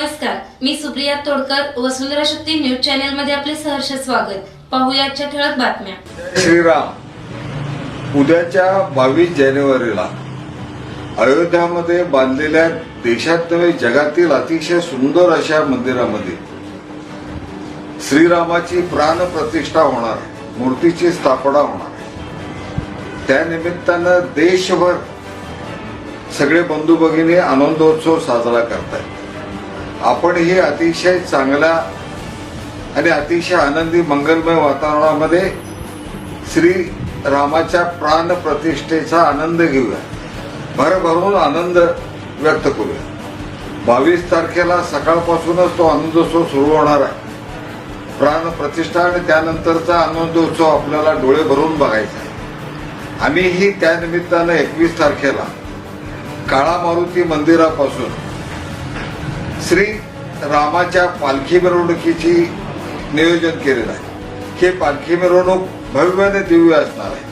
नमस्कार मी सुप्रिया तोडकर वसुंधरा शक्ती न्यूज चॅनलमध्ये आपले सहर्ष स्वागत. पाहुयाच्या ठळक बातम्या. श्रीराम उद्याच्या बावीस जानेवारीला अयोध्यामध्ये बांधलेल्या देशात नव्हे जगातील अतिशय सुंदर अशा मंदिरामध्ये श्रीरामाची प्राण प्रतिष्ठा होणार मूर्तीची स्थापना होणार. त्या निमित्तानं देशभर सगळे बंधू भगिनी आनंदोत्सव साजरा करतायत. आपणही अतिशय चांगला आणि अतिशय आनंदी मंगलमय वातावरणामध्ये श्री रामाच्या प्राण प्रतिष्ठेचा आनंद घेऊया. भरभरून आनंद व्यक्त करूया. बावीस तारखेला सकाळपासूनच तो आनंदोत्सव सुरू होणार आहे. प्राण प्रतिष्ठा आणि त्यानंतरचा आनंदोत्सव आपल्याला डोळे भरून बघायचा आहे. आम्हीही त्या निमित्तानं एकवीस तारखेला काळा मारुती मंदिरापासून श्री रामाच्या पालखी मिरवणुकीची नियोजन केलेलं आहे. हे पालखी मिरवणूक भव्याने दिव्य असणार आहे.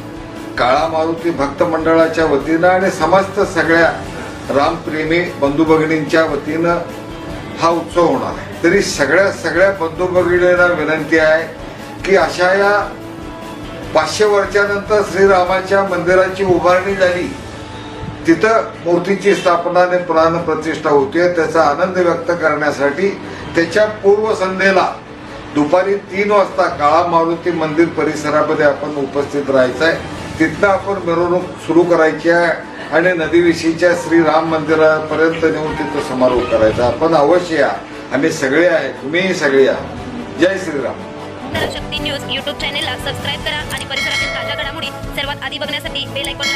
काळा मारुती भक्त मंडळाच्या वतीनं आणि समस्त सगळ्या रामप्रेमी बंधू भगिनींच्या वतीनं हा उत्सव होणार आहे. तरी सगळ्या सगळ्या बंधू भगिनींना विनंती आहे की अशा या पाचशे वर्षानंतर श्रीरामाच्या मंदिराची उभारणी झाली तिथं मूर्तीची स्थापना आणि प्राण प्रतिष्ठा होते त्याचा आनंद व्यक्त करण्यासाठी त्याच्या पूर्वसंध्येला दुपारी तीन वाजता काळा मारुती मंदिर परिसरामध्ये आपण उपस्थित राहायचं आहे तिथनं आपण मिरवणूक सुरू करायची आहे आणि नदीविषयीच्या श्रीराम मंदिरापर्यंत नेऊन तिथं समारोह करायचा. आपण अवश्य या. आम्ही सगळे आहे तुम्हीही सगळे या. जय श्रीराम. शक्ती न्यूज युट्यूब चॅनेलला सबस्क्राईब करा आणि परिसरातील ताज्या घडामोडी सर्वात आधी बघण्यासाठी बेल ऐकून